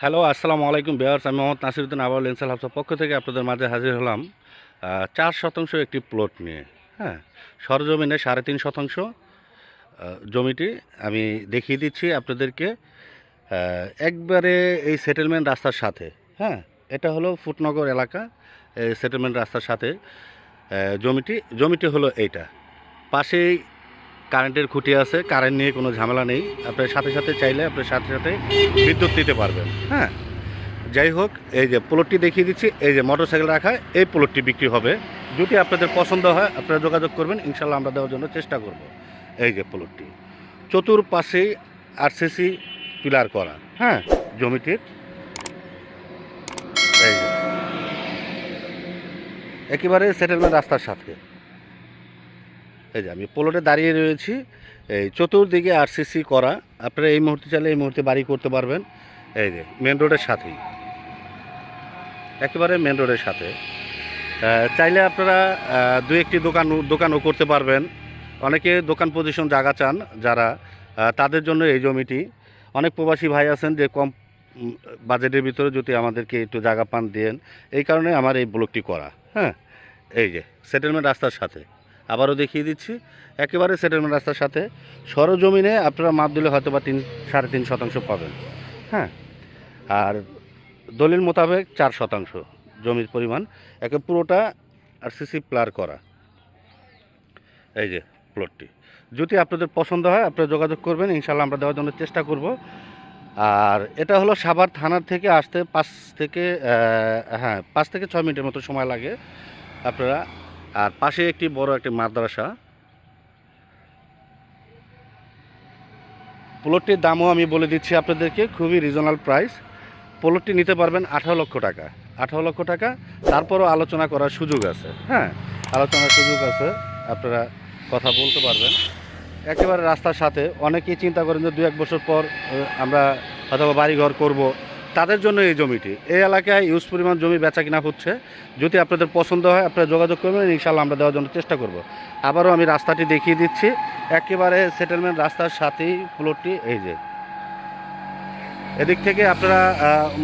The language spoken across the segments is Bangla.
হ্যালো, আসসালামু আলাইকুম বিহার আমি মোহাম্মদ নাসিরুদ্দিন আবাউল ইনসাল হাফসার পক্ষ থেকে আপনাদের মাঝে হাজির হলাম চার শতাংশ একটি প্লট নিয়ে হ্যাঁ? সরজমিনে সাড়ে তিন শতাংশ জমিটি আমি দেখিয়ে দিচ্ছি আপনাদেরকে একবারে এই সেটেলমেন্ট রাস্তার সাথে হ্যাঁ? এটা হলো ফুটনগর এলাকা সেটেলমেন্ট রাস্তার সাথে জমিটি জমিটি হলো এইটা। পাশেই কারেন্টের খুঁটি আছে, কারেন্ট নিয়ে কোনো ঝামেলা নেই। আপনার সাথে সাথে চাইলে আপনার সাথে সাথে বিদ্যুৎ দিতে পারবেন হ্যাঁ? যাই হোক, এই যে প্লটটি দেখিয়ে দিচ্ছি, এই যে মোটরসাইকেল রাখা, এই প্লটটি বিক্রি হবে। যদি আপনাদের পছন্দ হয়, আপনারা যোগাযোগ করবেন ইনশাল্লাহ আমরা দেওয়ার জন্য চেষ্টা করব এই যে প্লটটি। চতুর্পাশেই আরসিসি পিলার করা হ্যাঁ? জমিটির এই একেবারে সেটেলমেন্ট রাস্তার সাথে। এই যে আমি পোলোটে দাঁড়িয়ে রয়েছি, এই চতুর্দিকে আরসিসি করা। আপনারা এই মুহূর্তে চাইলে এই মুহূর্তে বাড়ি করতে পারবেন। এই যে মেন রোডের সাথেই। একেবারে মেন রোডের সাথে। চাইলে আপনারা দু একটি দোকান, দোকানও করতে পারবেন। অনেকে দোকান পজিশন জায়গা চান যারা তাদের জন্য এই জমিটি। অনেক প্রবাসী ভাই আছেন যে কম বাজেটের ভিতরে যদি আমাদেরকে একটু জায়গা পান দেন, এই কারণে আমার এই ব্লকটি করা। হ্যাঁ এই যে সেটেলমেন্ট রাস্তার সাথে। আবারও দেখিয়ে দিচ্ছি। একেবারে সেটেলমেন্ট রাস্তার সাথে। সরজমিনে আপনারা মাপ দিলে হয়তো বা তিন, সাড়ে তিন শতাংশ পাবেন। হ্যাঁ? আর দলিল মোতাবেক চার শতাংশ জমির পরিমাণ। একে পুরোটা আর সিসি প্লার করা। এই যে প্লটটি যদি আপনাদের পছন্দ হয়, আপনারা যোগাযোগ করবেন। ইনশাল্লাহ আমরা দেওয়ার জন্য চেষ্টা করব। আর এটা হলো সাভার থানার থেকে আসতে পাঁচ থেকে হ্যাঁ পাঁচ থেকে ছয় মিনিটের মতো সময় লাগে। আপনারা আর পাশে একটি বড় একটি মাদ্রাসা। প্লটটির দামও আমি বলে দিচ্ছি আপনাদেরকে, খুবই রিজনাল প্রাইস প্লটটি নিতে পারবেন আঠারো লক্ষ টাকা। আঠারো লক্ষ টাকা, তারপরও আলোচনা করার সুযোগ আছে। হ্যাঁ আলোচনার সুযোগ আছে, আপনারা কথা বলতে পারবেন। একেবারে রাস্তার সাথে, অনেকেই চিন্তা করেন যে দু এক বছর পর আমরা অথবা বাড়িঘর করব। তাদের জন্য এই জমিটি। এই এলাকায় ইউজ পরিমাণ জমি বেচা কিনা হচ্ছে। যদি আপনাদের পছন্দ হয়, আপনারা যোগাযোগ করবেন ইনশাল্লাহ আমরা দেওয়ার জন্য চেষ্টা করব। আবারও আমি রাস্তাটি দেখিয়ে দিচ্ছি। একেবারে সেটেলমেন্ট রাস্তার সাথেই প্লটটি এই যে। এদিক থেকে আপনারা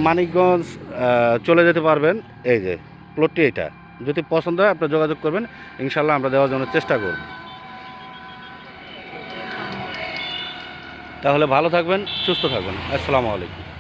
মানিকগঞ্জ চলে যেতে পারবেন। এই যে প্লটটি এটা। যদি পছন্দ হয়, আপনারা যোগাযোগ করবেন। ইনশাল্লাহ আমরা দেওয়ার জন্য চেষ্টা করব। তাহলে ভালো থাকবেন, সুস্থ থাকবেন। আসসালামু আলাইকুম।